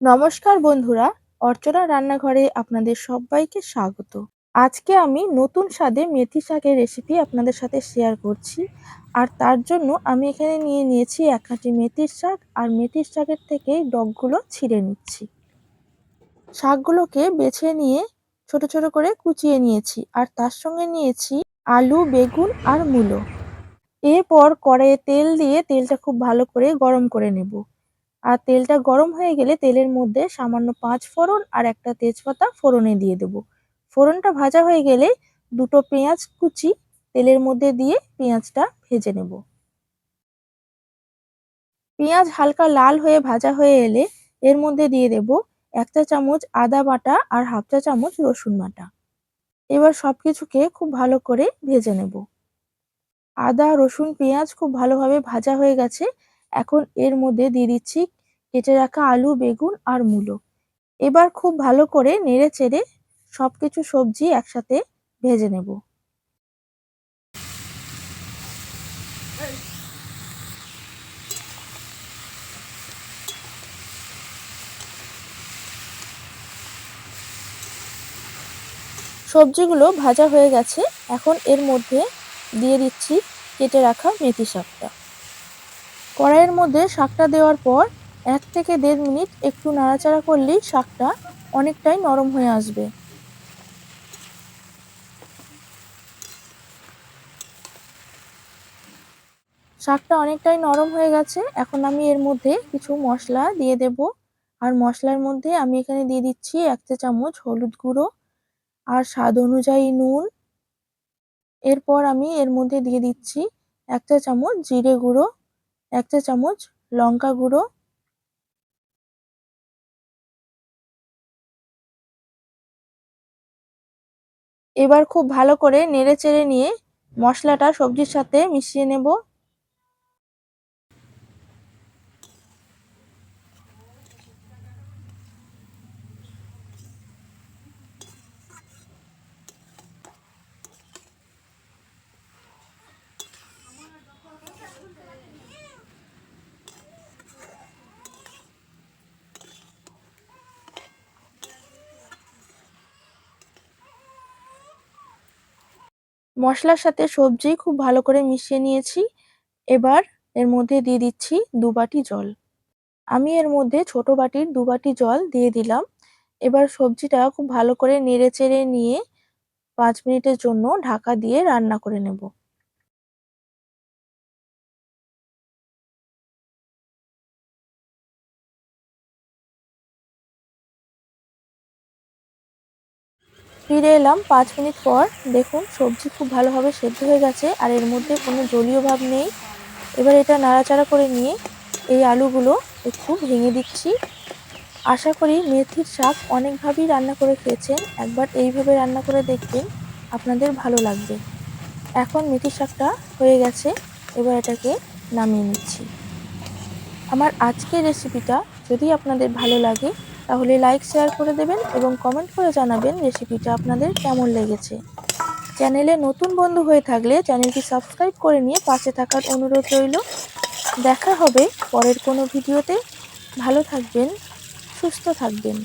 নমস্কার বন্ধুরা, অর্চনা রান্নাঘরে আপনাদের সবাইকে স্বাগত। আজকে আমি নতুন স্বাদে মেথি শাকের রেসিপি আপনাদের সাথে শেয়ার করছি। আর তার জন্য আমি এখানে নিয়ে নিয়েছি এক কাঠি মেথির শাক, আর মেথির শাকের থেকে ডগগুলো ছিঁড়ে নিচ্ছি। শাকগুলোকে বেছে নিয়ে ছোট ছোট করে কুচিয়ে নিয়েছি, আর তার সঙ্গে নিয়েছি আলু, বেগুন, আর মূলো। এরপর কড়াইয়ে তেল দিয়ে তেলটা খুব ভালো করে গরম করে নেব। আর তেলটা গরম হয়ে গেলে তেলের মধ্যে সামান্য পাঁচ ফোড়ন আর একটা তেজপাতা ফোড়নে দিয়ে দেব। ফোড়নটা ভাজা হয়ে গেলে দুটো পেঁয়াজ কুচি তেলের মধ্যে দিয়ে পেঁয়াজটা ভেজে নেব। পেঁয়াজ হালকা লাল হয়ে ভাজা হয়ে এলে এর মধ্যে দিয়ে দেব এক চা চামচ আদা বাটা আর হাফ চা চামচ রসুন বাটা। এবার সব কিছুকে খুব ভালো করে ভেজে নেব। আদা, রসুন, পেঁয়াজ খুব ভালোভাবে ভাজা হয়ে গেছে। এখন এর মধ্যে দিয়ে দিচ্ছি কেটে রাখা আলু, বেগুন আর মূলো। এবার খুব ভালো করে নেড়ে চেড়ে সব কিছু সবজি একসাথে ভেজে নেব। সবজিগুলো ভাজা হয়ে গেছে। এখন এর মধ্যে দিয়ে দিচ্ছি কেটে রাখা মেথি শাকটা। কড়াইয়ের মধ্যে শাকটা দেওয়ার পর এক থেকে দেড় মিনিট একটু নাড়াচাড়া করলেই শাকটা অনেকটাই নরম হয়ে আসবে। শাকটা অনেকটাই নরম হয়ে গেছে, এখন আমি এর মধ্যে কিছু মশলা দিয়ে দেব। আর মশলার মধ্যে আমি এখানে দিয়ে দিচ্ছি এক চা চামচ হলুদ গুঁড়ো আর স্বাদ অনুযায়ী নুন। এরপর আমি এর মধ্যে দিয়ে দিচ্ছি এক চা চামচ জিরে গুঁড়ো, এক চা চামচ লঙ্কা গুঁড়ো এবার খুব ভালো করে নেড়ে চেড়ে নিয়ে মশলাটা সবজির সাথে মিশিয়ে নেব। মশলার সাথে সবজি খুব ভালো করে মিশিয়ে নিয়েছি। এবার এর মধ্যে দিয়ে দিচ্ছি দু বাটি জল। আমি এর মধ্যে ছোট বাটির দু বাটি জল দিয়ে দিলাম। এবার সবজিটা খুব ভালো করে নেড়ে চেড়ে নিয়ে পাঁচ মিনিটের জন্য ঢাকা দিয়ে রান্না করে নেব। ফিরে এলাম পাঁচ মিনিট পর। দেখুন, সবজি খুব ভালোভাবে সেদ্ধ হয়ে গেছে আর এর মধ্যে কোনো জলীয় ভাব নেই। এবার এটা নাড়াচাড়া করে নিয়ে এই আলুগুলো একটু ভেঙে দিচ্ছি। আশা করি মেথির শাক অনেকভাবেই রান্না করে খেয়েছেন। একবার এইভাবে রান্না করে দেখবেন আপনাদের ভালো লাগবে। এখন মেথির শাকটা হয়ে গেছে, এবার এটাকে নামিয়ে নিচ্ছি। আমার আজকের রেসিপিটা যদি আপনাদের ভালো লাগে তাহলে লাইক শেয়ার করে দেবেন এবং কমেন্ট করে জানাবেন রেসিপিটা আপনাদের কেমন লেগেছে। চ্যানেলে নতুন বন্ধু হয়ে থাকলে চ্যানেলটি সাবস্ক্রাইব করে নিয়ে পাশে থাকার অনুরোধ রইল। দেখা হবে পরের কোনো ভিডিওতে। ভালো থাকবেন, সুস্থ থাকবেন।